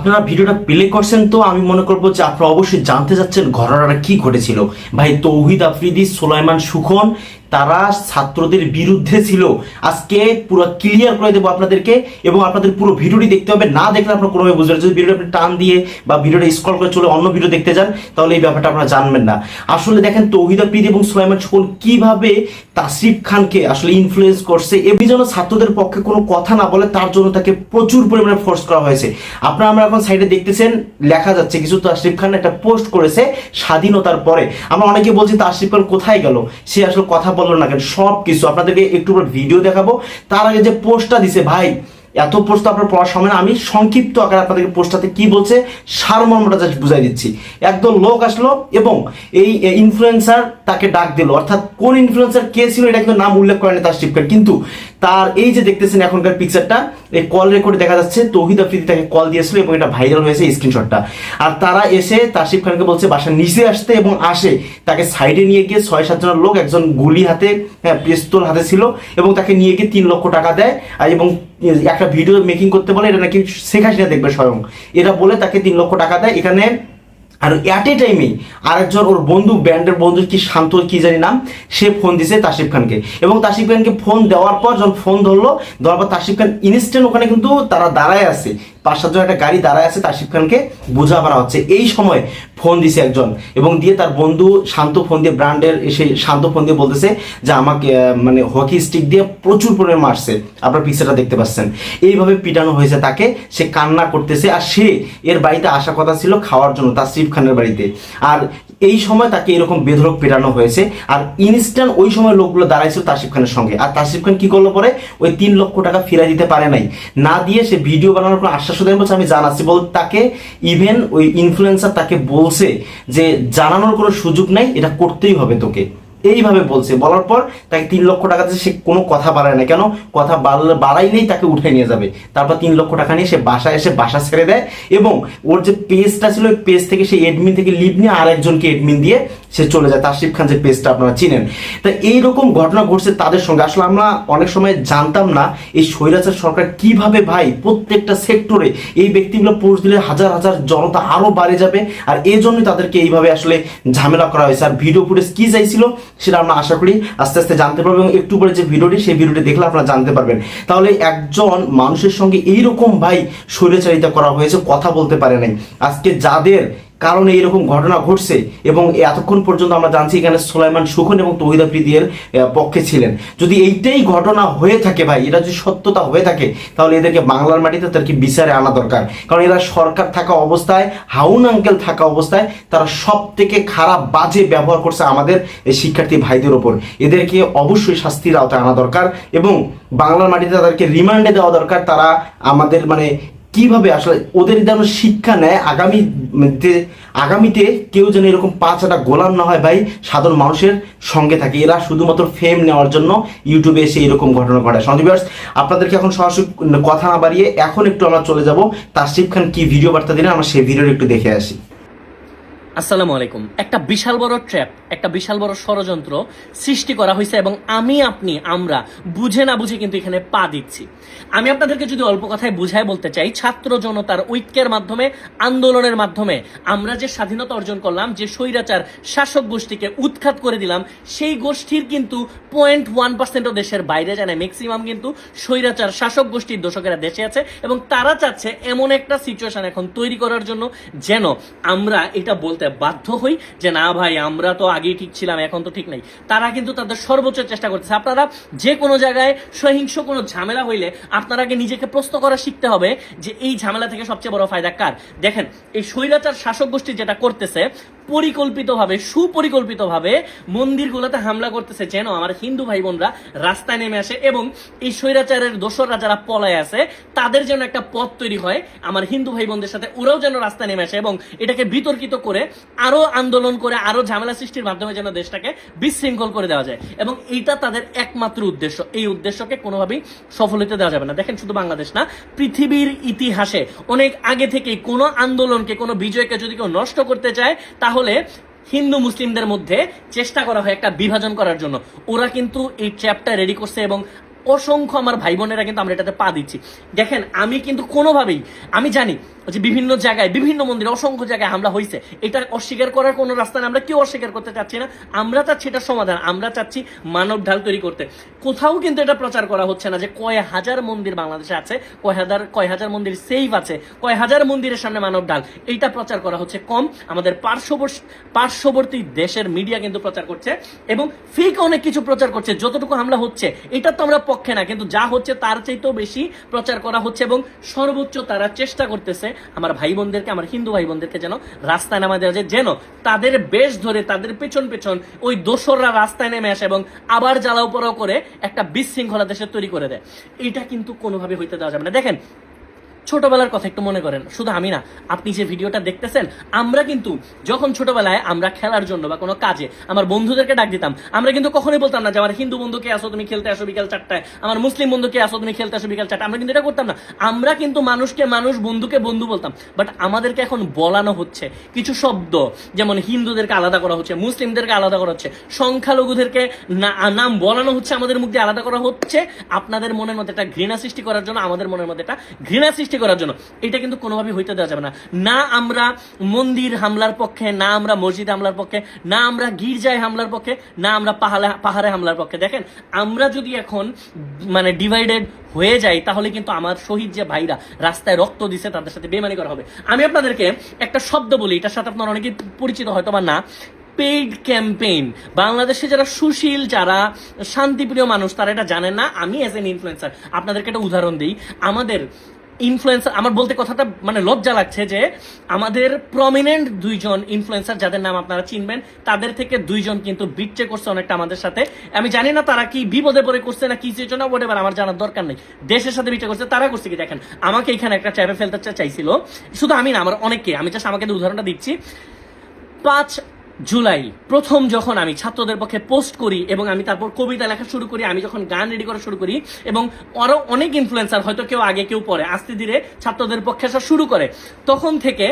আপনারা ভিডিওটা প্লে করছেন তো আমি মনে করব যে আপনারা অবশ্যই জানতে চাচ্ছেন ঘটনাটা কি ঘটেছিল। ভাই তৌহিদ আফ্রিদি, সুলাইমান সুখন তারা ছাত্রদের বিরুদ্ধে ছিল। আজকে পুরো ক্লিয়ার করে দেবো আপনাদেরকে এবং আপনাদের পুরো ভিডিওটি দেখতে হবে। না দেখলে আপনারা কোনোভাবে বুঝবেন। যদি ভিডিওটা আপনি টান দিয়ে বা ভিডিওটা স্ক্রল করে চলে অন্য ভিডিও দেখতে যান, তাহলে এই ব্যাপারটা আপনারা জানবেন না। আসলে দেখেন তৌহিদ আফ্রিদি এবং সুলাইমান সুখন কীভাবে তাসরিফ খানকে আসলে ইনফ্লুয়েন্স করছে এমনি যেন ছাত্রদের পক্ষে কোনো কথা না বলে তার জন্য তাকে প্রচুর পরিমাণে ফোর্স করা হয়েছে। আপনারা আমরা এখন সাইডে দেখতেছেন, লেখা যাচ্ছে কিছু তাসরিফ খান একটা পোস্ট করেছে স্বাধীনতার পরে। আমরা অনেকে বলছি তাসরিফ খান কোথায় গেল? সে আসলে কথা বলল না কেন? সব কিছু আপনাদেরকে একটু ভিডিও দেখাবো। তার আগে যে পোস্টটা দিছে, ভাই এত পোস্ট আপনার পড়ার সময় না, আমি সংক্ষিপ্ত আকারে আপনাদেরকে পোস্টটাতে কি বলছে, সারমর্মটা জাস্ট বুঝাই দিচ্ছি। একদম লোক আসলো এবং এই ইনফ্লুয়েন্সার তাকে ডাক দিল। অর্থাৎ কোন ইনফ্লুয়েন্সার কে ছিল এটা কিন্তু নাম উল্লেখ করেনি তার শিপকার কিন্তু তার এই যে দেখতেছেন এখনকার পিকচারটা এই কল রেকর্ডে দেখা যাচ্ছে তৌহিদ আফ্রিদি তাকে কল দিয়েছিল এবং এটা ভাইরাল হয়েছে স্ক্রিনশটটা আর তারা এসে তাসিফ খানকে বলছে বাসার নিচে আসতে এবং আসে। তাকে সাইডে নিয়ে গিয়ে ছয় সাতজনের লোক একজন গুলি হাতে হ্যাঁ পিস্তল হাতে ছিল এবং তাকে নিয়ে গিয়ে তিন লক্ষ টাকা দেয়। এবং একটা ভিডিও মেকিং করতে বলে, এটা নাকি শেখ হাসিনা দেখবে স্বয়ং। এটা বলে তাকে তিন লক্ষ টাকা দেয়। এখানে আর অ্যাট এ টাইমে আরেকজন ওর বন্ধু ব্যান্ডের বন্ধু কি শান্ত, কি জানি নাম, সে ফোন দিছে তাসিফ খানকে। এবং তাসিফ খানকে ফোন দেওয়ার পর যখন ফোন ধরলো, দেওয়ার পর তাসিফ খান ইনস্ট্যান্ট ওখানে কিন্তু তারা দাঁড়ায় আছে। পাঁচ সাতজন একটা গাড়ি দাঁড়ায় আছে তাসিফ খানকে বোঝা করা হচ্ছে। এই সময় ফোন দিছে একজন এবং দিয়ে তার বন্ধু শান্ত ফোন দিয়ে ব্র্যান্ডের এসে শান্ত ফোন দিয়ে বলতেছে যে, আমাকে মানে হকি স্টিক দিয়ে প্রচুর পরিমাণে মারছে। আপনার পিকচারটা দেখতে পাচ্ছেন। এইভাবে পিটানো হয়েছে তাকে। সে কান্না করতেছে আর সে এর বাড়িতে আসা কথা ছিল খাওয়ার জন্য। তাসরিফ খানের বাড়িতে। আর এই সময় তাকে এরকম বেধরক পেটানো হয়েছে। আর ইনস্ট্যান্ট ওই সময় লোকগুলো দাঁড়াইছিল তাসিফ খানের সঙ্গে। আর তাসিফ খান কি করল পরে? ওই তিন লক্ষ টাকা ফিরাই দিতে পারে নাই। না দিয়ে সে ভিডিও বানানোর কোনো আশ্বাস দেন বলছে, আমি জানাচ্ছি। বল তাকে ইভেন ওই ইনফ্লুয়েন্সার তাকে বলছে যে, জানানোর কোনো সুযোগ নাই, এটা করতেই হবে তোকে। এইভাবে বলছে। বলার পর তাকে তিন লক্ষ টাকা দিয়ে সে কোনো কথা বাড়ায় না। কেন? কথা বাড়লে বাড়াইলেই তাকে উঠে নিয়ে যাবে। তারপর তিন লক্ষ টাকা নিয়ে সে বাসায় এসে বাসা ছেড়ে দেয় এবং ওর যে পেজটা ছিল, ওই পেজ থেকে সে এডমিন থেকে লিভ নিয়ে আরেকজনকে এডমিন দিয়ে সে চলে যায়। তাসিফ খান যে পেজটা আপনারা চিনেন। তা এইরকম ঘটনা ঘটছে তাদের সঙ্গে। আসলে আমরা অনেক সময় জানতাম না এই স্বৈরাচার সরকার কীভাবে ভাই প্রত্যেকটা সেক্টরে এই ব্যক্তিগুলো পোস্ট দিলে হাজার হাজার জনতা আরও বাড়ে যাবে। আর এই জন্যই তাদেরকে এইভাবে আসলে ঝামেলা করা হয়েছে। আর ভিডিও ফুটেজ কি চাইছিল সেটা আমরা আশা করি আস্তে আস্তে জানতে পারব এবং একটু পরে যে ভিডিওটি সেই ভিডিওটি দেখলে আপনারা জানতে পারবেন। তাহলে একজন মানুষের সঙ্গে এইরকম ভাই স্বৈরাচারিতা করা হয়েছে, কথা বলতে পারে নাই। আজকে যাদের কারণে এরকম ঘটনা ঘটছে এবং এতক্ষণ পর্যন্ত আমরা জানছি এখানে সুলাইমান সুখন এবং তহিদা প্রীতির পক্ষে ছিলেন। যদি এইটাই ঘটনা হয়ে থাকে ভাই, এটা যদি সত্যতা হয়ে থাকে, তাহলে এদেরকে বাংলার মাটিতে তাদেরকে বিচারে আনা দরকার। কারণ এরা সরকার থাকা অবস্থায়, হাউন আঙ্কেল থাকা অবস্থায়, তারা সব থেকে খারাপ বাজে ব্যবহার করছে আমাদের এই শিক্ষার্থী ভাইদের ওপর। এদেরকে অবশ্যই শাস্তির আওতায় আনা দরকার এবং বাংলার মাটিতে তাদেরকে রিমান্ডে দেওয়া দরকার। তারা আমাদের মানে কীভাবে আসলে ওদের যেন শিক্ষা নেয়, আগামী যে আগামীতে কেউ যেন এরকম পাঁচ একটা গোলাম না হয় ভাই, সাধারণ মানুষের সঙ্গে থাকে। এরা শুধুমাত্র ফেম নেওয়ার জন্য ইউটিউবে এসে এরকম ঘটনা ঘটায়। সন্দীপার্স আপনাদেরকে এখন সরাসরি কথা না বাড়িয়ে এখন একটু আমরা চলে যাব। তাসিফ খান কি ভিডিও বার্তা দিলেন, আমরা সেই ভিডিওটা একটু দেখে আসি। আসসালামু আলাইকুম। একটা বিশাল বড় ট্র্যাপ একটা বিশাল বড় ষড়যন্ত্র সৃষ্টি করা হয়েছে এবং আমি, আপনি, আমরা বুঝে না বুঝে কিন্তু এখানে পা দিচ্ছি। আমি আপনাদেরকে যদি অল্প কথায় বুঝায় বলতে চাই, ছাত্র জনতার ঐক্যের মাধ্যমে, আন্দোলনের মাধ্যমে আমরা যে স্বাধীনতা অর্জন করলাম, যে স্বৈরাচার শাসক গোষ্ঠীকে উৎখাত করে দিলাম, সেই গোষ্ঠীর কিন্তু পয়েন্ট ওয়ান পার্সেন্টও দেশের বাইরে জানে ম্যাক্সিমাম কিন্তু স্বৈরাচার শাসক গোষ্ঠীর দোষকেরা দেশে আছে এবং তারা চাচ্ছে এমন একটা সিচুয়েশন এখন তৈরি করার জন্য যেন আমরা এটা বলতে বাধ্য হই যে, না ভাই, আমরা তো আগেই ঠিক ছিলাম, এখন তো ঠিক নাই। তারা কিন্তু তাদের সর্বোচ্চ চেষ্টা করতেছে। আপনারা যে কোনো জায়গায় সহিংস কোনো ঝামেলা হইলে আপনারা আগে নিজেকে প্রশ্ন করা শিখতে হবে যে, এই ঝামেলা থেকে সবচেয়ে বড় ফায়দা কার? দেখেন, এই স্বৈরাচার শাসক গোষ্ঠী যেটা করতেছে পরিকল্পিতভাবে, সুপরিকল্পিতভাবে মন্দিরগুলোতে হামলা করতেছে যেন আমার হিন্দু ভাই বোনরা রাস্তায় নেমে আসে এবং এই স্বৈরাচারের দোসররা যারা পলায় আছে, তাদের যেন একটা পথ তৈরি হয়, আমার হিন্দু ভাই বোনদের সাথে ওরাও যেন রাস্তায় নেমে আসে এবং এটাকে বিতর্কিত করে, আরও আন্দোলন করে, আরও ঝামেলা সৃষ্টির মাধ্যমে যেন দেশটাকে বিশৃঙ্খল করে দেওয়া যায়। এবং এইটা তাদের একমাত্র উদ্দেশ্য। এই উদ্দেশ্যকে কোনোভাবেই সফল হতে দেওয়া যাবে না। দেখেন, শুধু বাংলাদেশ না, পৃথিবীর ইতিহাসে অনেক আগে থেকেই কোনো আন্দোলনকে, কোনো বিজয়কে যদি কেউ নষ্ট করতে চায় তাহলে হিন্দু মুসলিমদের মধ্যে চেষ্টা করা হয় একটা বিভাজন করার জন্য। ওরা কিন্তু এই চ্যাপটা রেডি করছে এবং অসংখ্য আমার ভাই বোনেরা কিন্তু আমরা এটাতে পা দিচ্ছি। দেখেন, আমি কিন্তু কোনোভাবেই, আমি জানি হচ্ছে বিভিন্ন জায়গায়, বিভিন্ন মন্দিরে অসংখ্য জায়গায় হামলা হয়েছে এটা অস্বীকার করার কোনো রাস্তা নেই। আমরা কেউ অস্বীকার করতে চাচ্ছি না। আমরা চাচ্ছি এটা সমাধান। আমরা চাচ্ছি মানব ঢাল তৈরি করতে। কোথাও কিন্তু এটা প্রচার করা হচ্ছে না যে কয় হাজার মন্দির বাংলাদেশে আছে, কয় হাজার কয় হাজার মন্দির সেফ আছে, কয় হাজার মন্দিরের সামনে মানব ঢাল। এইটা প্রচার করা হচ্ছে কম। আমাদের পার্শ্ববর্তী পার্শ্ববর্তী দেশের মিডিয়া কিন্তু প্রচার করছে এবং ফেক অনেক কিছু প্রচার করছে। যতটুকু হামলা হচ্ছে, এটা তো আমরা পক্ষে না। কিন্তু যা হচ্ছে তার চাইতেও বেশি প্রচার করা হচ্ছে এবং সর্বোচ্চ তারা চেষ্টা করতেছে আমার ভাই বোনদেরকে আমার হিন্দু ভাই বোনদেরকে যেন রাস্তায় নামা দেওয়া যায়, যেন তাদের বেশ ধরে, তাদের পেছন পেছন ওই দোসররা রাস্তায় নেমে আসে এবং আবার জ্বালাও পড়াও করে একটা বিশৃঙ্খলা দেশে তৈরি করে দেয়। এটা কিন্তু কোনোভাবে হইতে দেওয়া যাবে না। দেখেন ছোটবেলার কথা একটু মনে করেন। শুধু আমি না, আপনি যে ভিডিওটা দেখতেছেন, আমরা কিন্তু যখন ছোটবেলায় আমরা খেলার জন্য বা কোনো কাজে আমার বন্ধুদেরকে ডাক দিতাম, আমরা কিন্তু কখনোই বলতাম না যে, আমার হিন্দু বন্ধুকে আসো, তুমি খেলতে আসো বিকাল চারটায়। আমার মুসলিম বন্ধুকে আসো, তুমি খেলতে আসো বিকাল চারটায়। আমরা কিন্তু এটা করতাম না। আমরা কিন্তু মানুষকে মানুষ, বন্ধুকে বন্ধু বলতাম। বাট আমাদেরকে এখন বলানো হচ্ছে কিছু শব্দ, যেমন হিন্দুদেরকে আলাদা করা হচ্ছে, মুসলিমদেরকে আলাদা করা হচ্ছে, সংখ্যালঘুদেরকে নাম বলানো হচ্ছে, আমাদের মুখ দিয়ে আলাদা করা হচ্ছে। আপনাদের মনের মধ্যে একটা ঘৃণা সৃষ্টি করার জন্য আমাদের মনের মধ্যে একটা ঘৃণা সৃষ্টি করার জন্য। এটা কিন্তু কোনোভাবে হইতে দেওয়া যাবে না। না আমরা মন্দির হামলার পক্ষে, না আমরা মসজিদ হামলার পক্ষে, না আমরা গির্জায় হামলার পক্ষে, না আমরা পাহাড়ে পাহাড়ে হামলার পক্ষে। দেখেন, আমরা যদি এখন মানে ডিভাইডেড হয়ে যাই, তাহলে কিন্তু আমার শহীদ যে ভাইরা রাস্তায় রক্ত দিছে, তাদের সাথে বেমানি করা হবে। আমি আপনাদেরকে একটা শব্দ বলি, এটার সাথে আপনারা অনেকে পরিচিত হয়তো বা না। Paid campaign. বাংলাদেশে যারা সুশীল, যারা শান্তিপ্রিয় মানুষ, তারা এটা জানেন না। আমি অ্যাজ এন ইনফ্লুয়েন্সার আপনাদেরকে একটা উদাহরণ দিই। আমাদের ইনফ্লুয়েন্সার আমার বলতে কথাটা মানে লজ্জা লাগছে যে আমাদের প্রমিনেন্ট দুইজন ইনফ্লুয়েন্সার যাদের নাম আপনারা চিনবেন, তাদের থেকে দুইজন কিন্তু বিটচে করছে অনেকটা আমাদের সাথে। আমি জানি না তারা কি বিপদে পড়ে করছে না কি জন্য বলে আমার জানার দরকার নেই। দেশের সাথে বিটচে করছে, তারা করছে কি? দেখেন, আমাকে এখানে একটা চ্যাপে ফেলতে চাইছিল। শুধু আমি না, আমার অনেককে, আমি জাস্ট আমাকে উদাহরণটা দিচ্ছি। পাঁচ জুলাই, প্রথম যখন আমি ছাত্রদের পক্ষে পোস্ট করি এবং আমি তারপর কবিতা লেখা শুরু করি, আমি যখন গান রেডি করা শুরু করি এবং আরও অনেক ইনফ্লুয়েন্সার হয়তো কেউ আগে কেউ পরে, আস্তে ধীরে ছাত্রদের পক্ষে আসা শুরু করে, তখন থেকে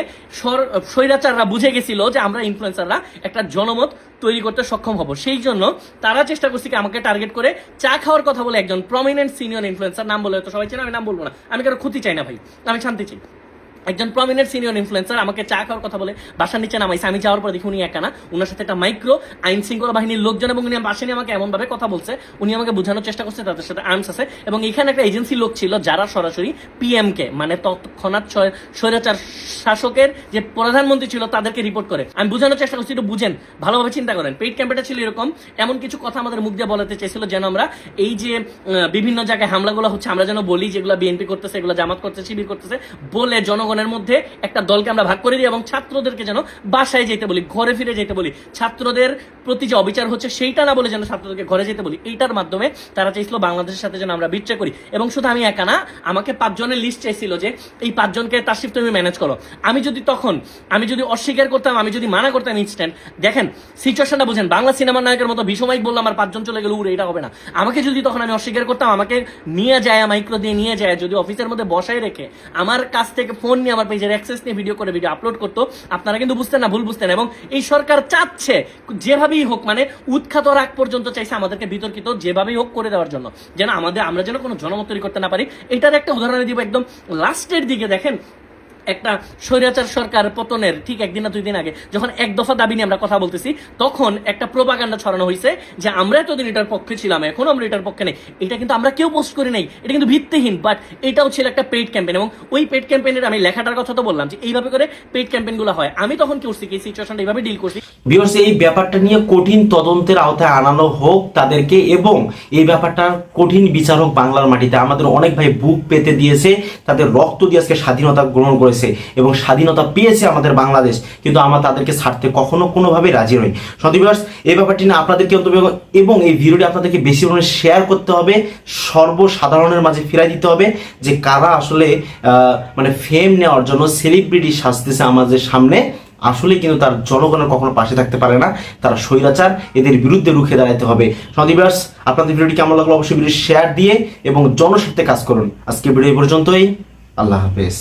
স্বৈরাচাররা বুঝে গেছিল যে আমরা ইনফ্লুয়েন্সাররা একটা জনমত তৈরি করতে সক্ষম হব। সেই জন্য তারা চেষ্টা করছে কি আমাকে টার্গেট করে চা খাওয়ার কথা বলে একজন প্রমিনেন্ট সিনিয়র ইনফ্লুয়েন্সার নাম বলে তো সবাই চেনে, আমি নাম বলব না। আমি কারও ক্ষতি চাই না ভাই, আমি শান্তি চাই। একজন প্রমিনেন্ট সিনিয়র ইনফ্লুয়েন্সার আমাকে চা খাওয়ার কথা বলে, বাসার নিচে নামাইছে, আমি যাওয়ার পর দেখি উনি একা না ওনার সাথে একটা মাইক্রো আইন শৃঙ্খলা বাহিনীর লোকজন এবং উনি বাসে নিয়ে আমাকে এমন ভাবে কথা বলছে, উনি আমাকে বোঝানোর চেষ্টা করছে, তাদের সাথে আর্মস আছে এবং এখানে একটা এজেন্সি লোক ছিল যারা সরাসরি পিএম কে মানে তৎক্ষণাৎ স্বৈরাচার শাসকের যে প্রধানমন্ত্রী ছিল তাদেরকে রিপোর্ট করে। আমি বোঝানোর চেষ্টা করছি, একটু বুঝেন, ভালোভাবে চিন্তা করেন। পেইড ক্যাম্পেটা ছিল এরকম, এমন কিছু কথা আমাদের মুখ দিয়ে বলাতে চেয়েছিল যেন আমরা এই যে বিভিন্ন জায়গায় হামলাগুলো হচ্ছে, আমরা যেন বলি যেগুলো বিএনপি করতেছে, এগুলো জামাত করতেছে, শিবির করতেছে, বলে জনগণের মধ্যে একটা দলকে আমরা ভাগ করে দিই এবং ছাত্রদেরকে যেন বাসায় যেতে বলি, ঘরে ফিরে যেতে বলি। ছাত্রদের প্রতি যে অবিচার হচ্ছে সেইটা না বলে যেন ছাত্রদেরকে ঘরে যেতে বলি। এইটার মাধ্যমে তারা চাইছিল বাংলাদেশের সাথে যেন আমরা বিট্রে করি। এবং শুধু আমি একা না, আমাকে পাঁচজনের লিস্ট চাইছিল যে এই পাঁচজনকে তার তুমি ম্যানেজ করো। আমি যদি তখন, আমি যদি অস্বীকার করতাম, আমি যদি মানা করতাম ইনস্ট্যান্ট দেখেন সিচুয়েশনটা বুঝেন, বাংলা সিনেমার নায়কের মতো ভীষমাইক বললাম আমার পাঁচজন চলে গেল, উড়ে, এটা হবে না। আমাকে যদি তখন আমি অস্বীকার করতাম, আমাকে নিয়ে যায়, মাইক্রো দিয়ে নিয়ে যায়, যদি অফিসের মধ্যে বসায় রেখে, আমার কাছ থেকে ফোন নিয়ে আমার পেজের অ্যাক্সেস নিয়ে ভিডিও করে ভিডিও আপলোড করতো। আপনারা কিন্তু বুঝতেন না, ভুল বুঝতেন। এবং এই সরকার চাচ্ছে যেভাবেই হোক মানে উৎখাত রাগ পর্যন্ত চাইছে আমাদেরকে বিতর্কিত, যেভাবেই হোক করে দেওয়ার জন্য। যেন আমাদের, আমরা যেন কোনো জনমত তৈরি করতে না পারি। এটার একটা উদাহরণ দিব একদম লাস্টের দিকে দেখেন। একটা স্বৈরাচার সরকার পতনের ঠিক একদিন না দুই দিন আগে, যখন এক দফা দাবি নিয়ে আমরা কথা বলতেছি, তখন একটা প্রোপাগান্ডা ছড়ানো হয়েছে যে আমরা এতদিন এটার পক্ষে ছিলাম, এখন আমরা এটার পক্ষে নেই। এটা কিন্তু আমরা কেউ পোস্ট করি নাই, এটা কিন্তু ভিত্তিহীন বাট এটাও ছিল একটা পেইড ক্যাম্পেইন এবং ওই পেইড ক্যাম্পেইনের আমি লেখাটার কথা তো বললাম যে এইভাবে করে পেইড ক্যাম্পেইনগুলো হয়। আমি তখন কি করছি, কি সিচুয়েশনটা এইভাবে ডিল করছি? ভিউয়ার্স এই ব্যাপারটা নিয়ে কঠিন তদন্তের আওতায় আনানো হোক তাদেরকে এবং এই ব্যাপারটা কঠিন বিচার হোক বাংলার মাটিতে আমাদের অনেক ভাই বুক পেতে দিয়েছে, তাদের রক্ত দিয়ে আজকে স্বাধীনতা গ্রহণ করেছে। এবং স্বাধীনতা পেয়েছে আমাদের বাংলাদেশ, কিন্তু আমরা তাদেরকে ছাড়তে কখনো কোনোভাবে রাজি নই। সন্দীপাস এই ব্যাপারটি না আপনাদেরকে অন্তত এবং এই ভিডিওটি আপনাদেরকে বেশি পরিমাণে শেয়ার করতে হবে, সর্বসাধারণের মাঝে ফিরাই দিতে হবে যে কারা আসলে মানে ফেম নেওয়ার জন্য সেলিব্রিটি সাজতেছে আমাদের সামনে। আসলে কিন্তু তার জনগণের কখনো পাশে থাকতে পারে না, তারা স্বৈরাচার, এদের বিরুদ্ধে রুখে দাঁড়াতে হবে। সন্দীপাস আপনাদের ভিডিওটি কেমন লাগল অবশ্যই ভিডিও শেয়ার দিয়ে এবং জনস্বার্থে কাজ করুন। আজকে ভিডিও পর্যন্তই, আল্লাহ হাফেজ।